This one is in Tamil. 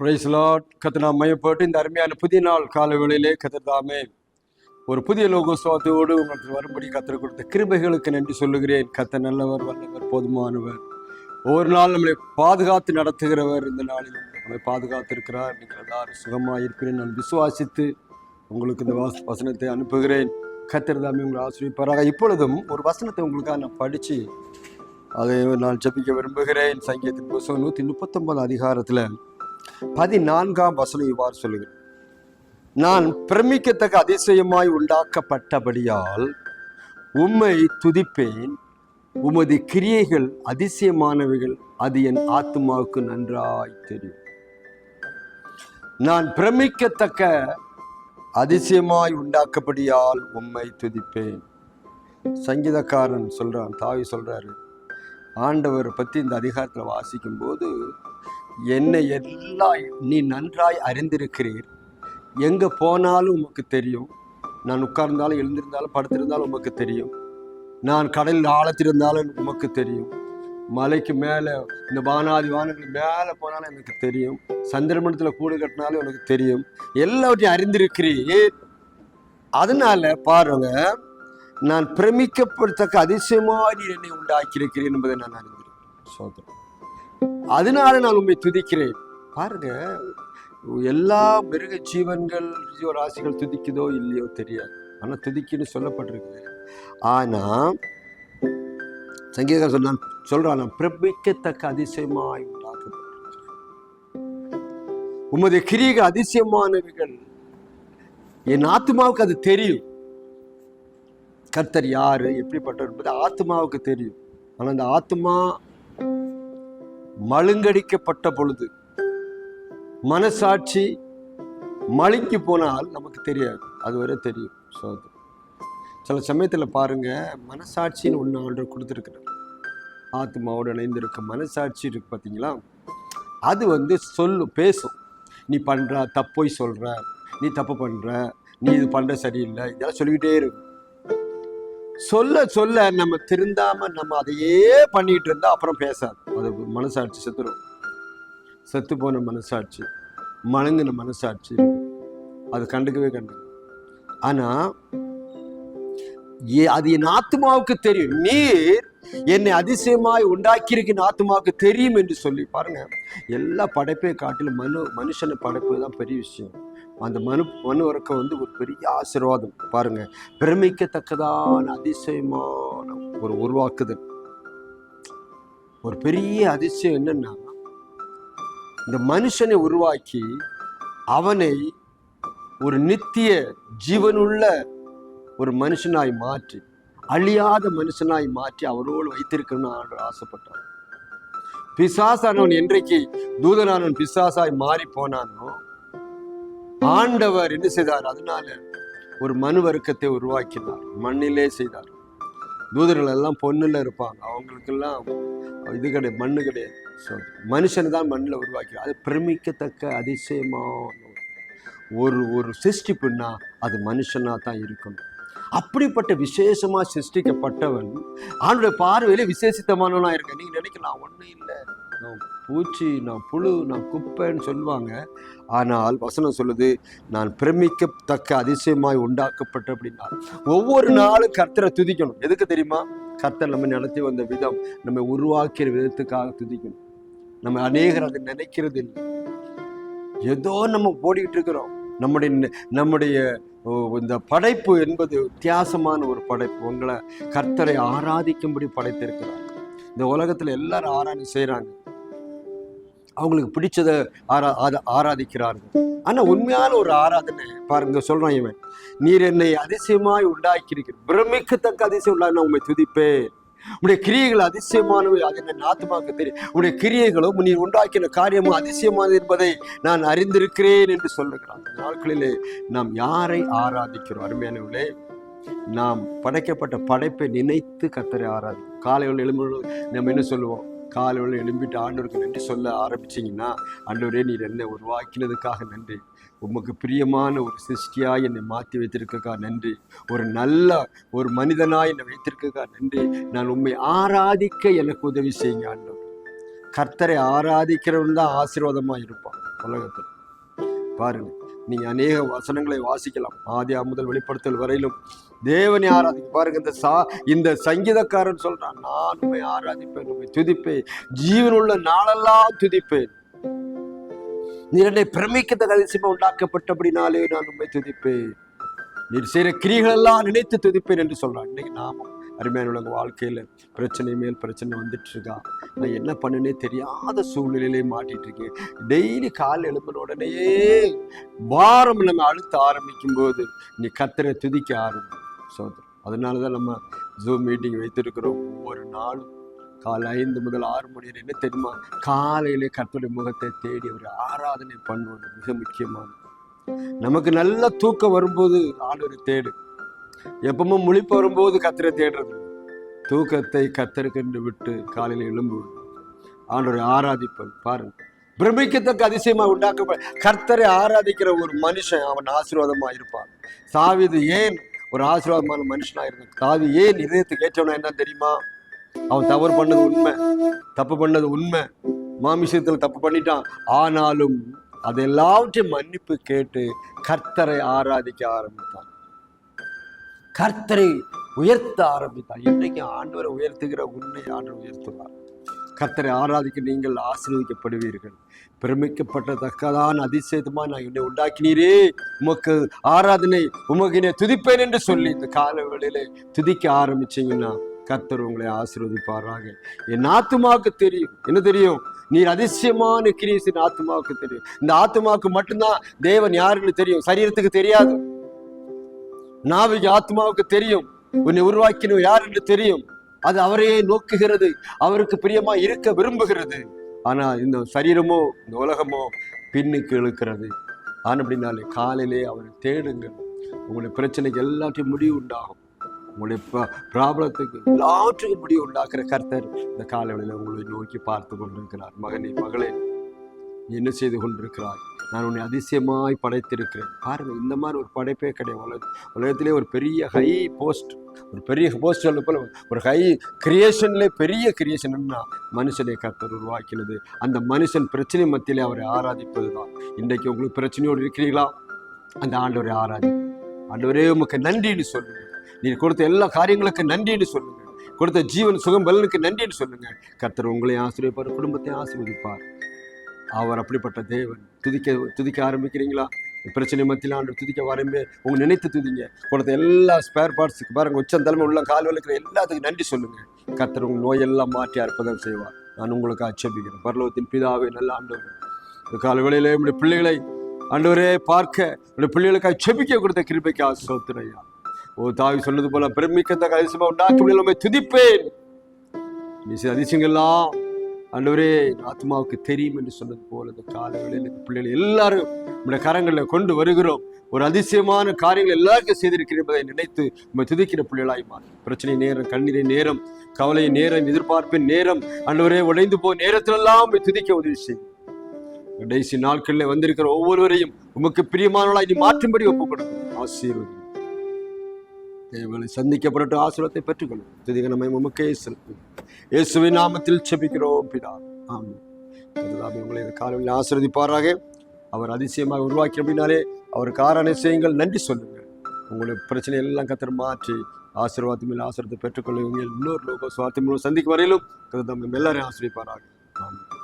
பிரைஸ் கத்தனா மையப்பட்டு இந்த அருமையான புதிய நாள் கால கத்திருந்தாமே ஒரு புதிய லோகோத்சவத்தோடு உங்களுக்கு வரும்படி கத்தர் கொடுத்த கிருபைகளுக்கு நன்றி சொல்லுகிறேன். கத்த நல்லவர் வல்லவர் போதுமானவர். ஒவ்வொரு நாள் நம்மளை பாதுகாத்து நடத்துகிறவர் இந்த நாளில். நம்மை பாதுகாத்திருக்கிறார் நீங்கள் எல்லாரும் சுகமாக இருக்கிறேன். நான் விசுவாசித்து உங்களுக்கு இந்த வாச வசனத்தை அனுப்புகிறேன். கத்திருந்தாமே உங்களை ஆசிரியப்பாராக இப்பொழுதும் ஒரு வசனத்தை உங்களுக்காக நான் படித்து அதை நான் ஜபிக்க விரும்புகிறேன். சங்கீதத்தின் புஸ்தகம் நூற்றி முப்பத்தொன்பது அதிகாரத்தில் பதினான்காம் வசனம் இவ்வாறு சொல்லுகிறேன் நான் பிரமிக்கத்தக்க அதிசயமாய் உண்டாக்கப்பட்டபடியால் உம்மை துதிப்பேன். உமது கிரியைகள் அதிசயமானவைகள் அது என் ஆத்மாவுக்கு நன்றாய் தெரியும். நான் பிரமிக்கத்தக்க அதிசயமாய் உண்டாக்கப்படியால் உம்மை துதிப்பேன். சங்கீதக்காரன் சொல்றான் தாவி சொல்றாரு ஆண்டவரை பற்றி இந்த அதிகாரத்தில் வாசிக்கும் போது என்னை எல்லாம் நீ நன்றாய் அறிந்திருக்கிறீர். எங்கே போனாலும் உமக்கு தெரியும். நான் உட்கார்ந்தாலும் எழுந்திருந்தாலும் படுத்திருந்தாலும் உமக்கு தெரியும். நான் கடலில் ஆழத்திருந்தாலும் உமக்கு தெரியும். மலைக்கு மேலே இந்த வானாதி வானங்கள் மேலே போனாலும் எனக்கு தெரியும். சந்திரமணத்தில் கூடு கட்டினாலும் எனக்கு தெரியும். எல்லாவற்றையும் அறிந்திருக்கிறீர். அதனால பாருங்க நான் பிரமிக்கப்படத்தக்க அதிசயமாக நீர் என்னை உண்டாக்கியிருக்கிறேன் என்பதை நான் அறிந்திருக்கிறேன். சோதனை அதனால நான் உண்மை துதிக்கிறேன். பாருங்க எல்லா மிருக ஜீவன்கள் ஜீவராசிகள் துதிக்குதோ இல்லையோ தெரியாது. ஆனால் துதிக்குன்னு சொல்லப்பட்டிருக்கு ஆனா சங்கீதக்காரன் சொன்னான் சொல்கிறான் நான் பிரமிக்கத்தக்க அதிசயமாய் உண்டாக்கப்பட்டிருக்கிறேன். உமது கிரீக அதிசயமானவைகள் என் ஆத்மாவுக்கு அது தெரியும். கர்த்தர் யாரு எப்படிப்பட்டவர் என்பது ஆத்மாவுக்கு தெரியும். ஆனால் அந்த ஆத்மா மழுங்கடிக்கப்பட்ட பொழுது மனசாட்சி மழுங்கி போனால் நமக்கு தெரியாது. அது வரை தெரியும். அது சில சமயத்தில் பாருங்கள் மனசாட்சின்னு ஒன்று ஆண்டு கொடுத்துருக்குறார். ஆத்மாவோடு இணைந்திருக்க மனசாட்சி இருக்கு பார்த்தீங்களா அது வந்து சொல்லு பேசும். நீ பண்ணுற தப்போய் சொல்கிற நீ தப்பு பண்ணுற நீ இது பண்ணுற சரியில்லை இதெல்லாம் சொல்லிக்கிட்டே இருக்கும். சொல்ல சொல்ல நம்ம திருந்தாம நம்ம அதையே பண்ணிட்டு இருந்தா அப்புறம் பேசாது. அது மனசாட்சி செத்துரும். செத்து போன மனசாட்சி மணங்கின மனசாட்சி அது கண்டுக்கவே கண்டு ஆனா ஏ- அது என் ஆத்மாவுக்கு தெரியும். நீர் என்னை அதிசயமாய் உண்டாக்கியிருக்கின் ஆத்மாவுக்கு தெரியும் என்று சொல்லி பாருங்க. எல்லா படைப்பை காட்டிலும் மனு மனுஷனை படைப்பு தான் பெரிய விஷயம். அந்த மனு மனு வந்து ஒரு பெரிய ஆசீர்வாதம். பாருங்க பிரமிக்கத்தக்கதான அதிசயமான ஒரு உருவாக்குதல். ஒரு பெரிய அதிசயம் என்னன்னா இந்த மனுஷனை உருவாக்கி அவனை ஒரு நித்திய ஜீவனுள்ள ஒரு மனுஷனாய் மாற்றி அழியாத மனுஷனாய் மாற்றி அவரோடு வைத்திருக்கணும்னு ஆண்டவர் ஆசைப்பட்டார். பிசாசானவன் என்றைக்கு தூதனானவன் பிசாசாய் மாறி போனானோ ஆண்டவர் என்ன செய்தார்? அதனால ஒரு மனு வர்க்கத்தை உருவாக்கினார். மண்ணிலே செய்தார். தூதர்கள் எல்லாம் பொண்ணுல இருப்பாங்க. அவங்களுக்கெல்லாம் இது கிடையாது மண்ணு கிடையாது. ஸோ தான் மண்ணில் உருவாக்கிறார் அது பிரமிக்கத்தக்க அதிசயமான ஒரு ஒரு சிருஷ்டிப்புன்னா அது மனுஷனாக தான் இருக்கணும். அப்படிப்பட்ட விசேஷமாக சிருஷ்டிக்கப்பட்டவன் ஆண்டுடைய பார்வையில விசேஷித்தமானவனாக இருக்க நீங்கள் நினைக்கலாம் ஒன்றும் இல்லை. நான் பூச்சி நான் புழு நான் குப்பைன்னு சொல்லுவாங்க. ஆனால் வசனம் சொல்லுது நான் பிரமிக்கத்தக்க அதிசயமாய் உண்டாக்கப்பட்ட அப்படின்னா ஒவ்வொரு நாளும் கர்த்தரை துதிக்கணும். எதுக்கு தெரியுமா? கர்த்தர் நம்ம நடத்தி வந்த விதம் நம்ம உருவாக்கிற விதத்துக்காக துதிக்கணும். நம்ம அநேகர் அதை நினைக்கிறது இல்லை. ஏதோ நம்ம ஓடிக்கிட்டு இருக்கிறோம். நம்முடைய நெ- நம்முடைய ஓ, இந்த படைப்பு என்பது வித்தியாசமான ஒரு படைப்பு. உங்களை கர்த்தரை ஆராதிக்கும்படி படைத்திருக்கிறார். இந்த உலகத்துல எல்லாரும் ஆராய்ச்சி செய்கிறாங்க அவங்களுக்கு பிடிச்சதை ஆரா ஆத- ஆராதிக்கிறார்கள். ஆனா உண்மையான ஒரு ஆராதனை பாருங்க சொல்றான் இவன். நீர் என்னை அதிசயமாய் உண்டாக்கியிருக்கிற பிரமிக்கத்தக்க அதிசயம் உண்டாய் நான் உண்மை துதிப்பேன் உடைய கிரியைகள் அதிசயமானவை அது என்ன ஆத்மாவுக்கு தெரியும் உடைய கிரியைகளும் நீ உண்டாக்கின காரியமும் அதிசயமானது என்பதை நான் அறிந்திருக்கிறேன் என்று சொல்லுகிறான். நாட்களிலே நாம் யாரை ஆராதிக்கிறோம்? அருமையானவர்களே நாம் படைக்கப்பட்ட படைப்பை நினைத்து கத்தரை ஆராதி காலையில் எழும்பு நம்ம என்ன சொல்லுவோம்? காலையில் எழும்பிட்டு ஆண்டவருக்கு நன்றி சொல்ல ஆரம்பிச்சீங்கன்னா ஆண்டவரே நீர் என்னை உருவாக்கினதுக்காக நன்றி. உமக்கு பிரியமான ஒரு சிருஷ்டியாக என்னை மாற்றி வைத்திருக்கக்கா நன்றி. ஒரு நல்ல ஒரு மனிதனாக என்னை வைத்திருக்கக்கா நன்றி. நான் உண்மை ஆராதிக்க எனக்கு உதவி செய்யுங்க ஆண்டவர். கர்த்தரை ஆராதிக்கிறவன் தான் ஆசீர்வாதமாக இருப்பான் உலகத்தில். பாருங்கள் நீ அநேக வசனங்களை வாசிக்கலாம். ஆதி முதல் வெளிப்படுத்தல் வரையிலும். தேவனை ஆராதிக்க பாருங்க இந்த சா இந்த சங்கீதக்காரன் சொல்றான் நான் உண்மை ஆராதிப்பேன் உண்மை துதிப்பேன். ஜீவனுள்ள நாளெல்லாம் துதிப்பேன். நீர் என்னை பிரமிக்கத்தக்க அதிசயமா உண்டாக்கப்பட்டபடினாலே நான் உண்மை துதிப்பேன். நீர் செய்கிற கிரிகள் எல்லாம் நினைத்து துதிப்பேன் என்று சொல்றான். இன்னைக்கு நாமும் அருமையான உலக வாழ்க்கையில் பிரச்சனை மேல் பிரச்சனை வந்துட்டு இருக்கா? நான் என்ன பண்ணுனே தெரியாத சூழ்நிலையிலே மாட்டிட்டு இருக்கேன். டெய்லி கால் எழுப்பின உடனேயே வாரம் நம்ம அழுத்த ஆரம்பிக்கும் போது நீ கத்தரை துதிக்க ஆரம்பி. சோதரம் அதனால தான் நம்ம ஜூம் மீட்டிங் வைத்திருக்கிறோம். ஒவ்வொரு நாளும் காலை ஐந்து முதல் ஆறு மணி வரை என்ன தெரியுமா? காலையிலே கற்பனை முகத்தை தேடி ஒரு ஆராதனை பண்ணுவது மிக முக்கியமானது. நமக்கு நல்ல தூக்கம் வரும்போது ஆளுரை தேடு. எப்பவும் முழிப்பு வரும்போது கத்தரை தேடுறது. தூக்கத்தை கத்தருக்கென்று விட்டு காலையில் எழும்புவது. ஆண்டவரை ஆராதிப்பது. பாருங்க. பிரமிக்கத்தக்க அதிசயமா உண்டாக்க கர்த்தரை ஆராதிக்கிற ஒரு மனுஷன் அவன் ஆசீர்வாதமா இருப்பான். சாவிது ஏன் ஒரு ஆசீர்வாதமான மனுஷனா இருந்தான்? சாவி ஏன் இதயத்துக்கு ஏற்றவனா என்ன தெரியுமா? அவன் தவறு பண்ணது உண்மை. தப்பு பண்ணது உண்மை. மாமிசத்தில் தப்பு பண்ணிட்டான். ஆனாலும் அதெல்லாவற்றையும் மன்னிப்பு கேட்டு கர்த்தரை ஆராதிக்க ஆரம்பித்தான். கர்த்தரை உயர்த்த ஆரம்பித்தார். இன்றைக்கு ஆண்டவரை உயர்த்துகிற உன்னை ஆண்டவர் உயர்த்துவார். கர்த்தரை ஆராதிக்க நீங்கள் ஆசீர்வதிக்கப்படுவீர்கள். பிரமிக்கப்பட்டதக்கதான் அதிசயமா நான் என்னை உண்டாக்கினீரே? உமக்கு ஆராதனை உமக்கு துதிப்பேன் என்று சொல்லி இந்த கால துதிக்க ஆரம்பிச்சீங்கன்னா கர்த்தர் உங்களை ஆசீர்வதிப்பாராக. என் ஆத்துமாவுக்கு தெரியும். என்ன தெரியும்? நீர் அதிசயமான கிரீஸ் ஆத்மாவுக்கு ஆத்துமாவுக்கு தெரியும். இந்த ஆத்துமாவுக்கு மட்டும்தான் தேவன் யாருன்னு தெரியும். சரீரத்துக்கு தெரியாது. நாவிக்கு ஆத்மாவுக்கு தெரியும். உன்னை உருவாக்கினவர் யார் என்று தெரியும். அது அவரையே நோக்குகிறது. அவருக்கு பிரியமா இருக்க விரும்புகிறது. ஆனா இந்த சரீரமோ இந்த உலகமோ பின்னுக்கு இழுக்கிறது. ஆனால் அப்படின்னாலே காலையிலே அவரை தேடுங்கள். உங்களுடைய பிரச்சனைக்கு எல்லாத்தையும் முடிவு உண்டாகும். உங்களுடைய ப்ராப்ளத்துக்கு எல்லாற்றுக்கும் முடிவு உண்டாக்குற கர்த்தர் இந்த காலவெளியில் உங்களை நோக்கி பார்த்து கொண்டிருக்கிறார். மகனே மகளே என்ன செய்து கொண்டிருக்கிறாய்? நான் உன்னை அதிசயமாய் படைத்திருக்கிறேன். பாருங்கள் இந்த மாதிரி ஒரு படைப்பே கிடையாது. உலக உலகத்திலே ஒரு பெரிய ஹை போஸ்ட் ஒரு பெரிய போஸ்ட் சொல்ல போல ஒரு ஹை கிரியேஷன்லே பெரிய கிரியேஷன்னா மனுஷனை கர்த்தர் உருவாக்கினது. அந்த மனுஷன் பிரச்சனை மத்தியிலே அவரை ஆராதிப்பது தான் இன்றைக்கு உங்களுக்கு பிரச்சனையோடு இருக்கிறீங்களா அந்த ஆண்டவரை ஆராதி. ஆண்டவரே உமக்கு நன்றின்னு சொல்லுங்கள் நீர் கொடுத்த எல்லா காரியங்களுக்கும் நன்றின்னு சொல்லுங்கள் கொடுத்த ஜீவன் சுகம் பலனுக்கு நன்றின்னு சொல்லுங்க. கர்த்தர் உங்களை ஆசிரியப்பார் குடும்பத்தை ஆசீர்வதிப்பார். அவர் அப்படிப்பட்ட தேவன். துதிக்க துதிக்க ஆரம்பிக்கிறீங்களா? பிரச்சனை மத்தியில் ஆண்டு துதிக்க வரம்பே உங்க நினைத்து துதிங்க. கொடுத்த எல்லா ஸ்பேர் பார்ட்ஸுக்கு பாருங்க. உச்சம் தலைமை உள்ள கால் வலிக்கிற எல்லாத்துக்கும் நன்றி சொல்லுங்க. கத்தர் உங்க நோயெல்லாம் மாற்றி அற்புதம் செய்வார். நான் உங்களுக்கு ஆட்சேபிக்கிறேன். பரலோகத்தின் பிதாவே நல்ல ஆண்டவர். இந்த கால வேளையில என்னுடைய பிள்ளைகளை ஆண்டவரே பார்க்க என்னுடைய பிள்ளைகளுக்கு அச்சபிக்க கொடுத்த கிருபைக்கு ஆசோத்திரையா ஓ தாவி சொன்னது போல பிரமிக்கத்தக்க அதிசயமா உண்டாக்க முடியல துதிப்பேன். நீ அதிசயங்கள்லாம் ஆண்டவரே ஆத்மாவுக்கு தெரியும் என்று சொன்னது போல இந்த காலங்களில் இந்த பிள்ளைகள் எல்லாரும் நம்முடைய கரங்களில் கொண்டு வருகிறோம். ஒரு அதிசயமான காரியங்கள் எல்லாருக்கும் செய்திருக்கிறேன் என்பதை நினைத்து நம்ம துதிக்கிற பிள்ளைகளாய் மாறும் பிரச்சனை நேரம் கண்ணீரை நேரம் கவலை நேரம் எதிர்பார்ப்பின் நேரம் ஆண்டவரே உடைந்து போ நேரத்திலெல்லாம் துதிக்க உதவி செய்யும். கடைசி நாட்களில் வந்திருக்கிற ஒவ்வொருவரையும் உமக்கு பிரியமானவளாய் நீ மாற்றும்படி ஒப்புக் கொடுக்கும் ஆசீர்வதி தேவனை சந்திக்கப்படட்டும். ஆசீர்வாதத்தை பெற்றுக்கொள்ளும். துதிக நம்மை உமக்கே செலுத்தும். இயேசுவின் நாமத்தில் செபிக்கிறோம் பிதா ஆமாம் அதுதான் உங்களை இந்த காலையில் ஆசிரதிப்பாராக அவர் அதிசயமாக உருவாக்கி அப்படின்னாலே அவருக்கு ஆரான செய்யுங்கள் நன்றி சொல்லுங்கள். உங்களுடைய பிரச்சனை எல்லாம் கத்திர மாற்றி ஆசீர்வாதம் மேல் ஆசீர்வாதத்தை பெற்றுக்கொள்ளுங்கள் இன்னொரு லோக சுவார்த்தம் சந்திக்கும் வரையிலும் கத்தர் நம்ம எல்லாரையும் ஆசிரியப்பாராக ஆமாம்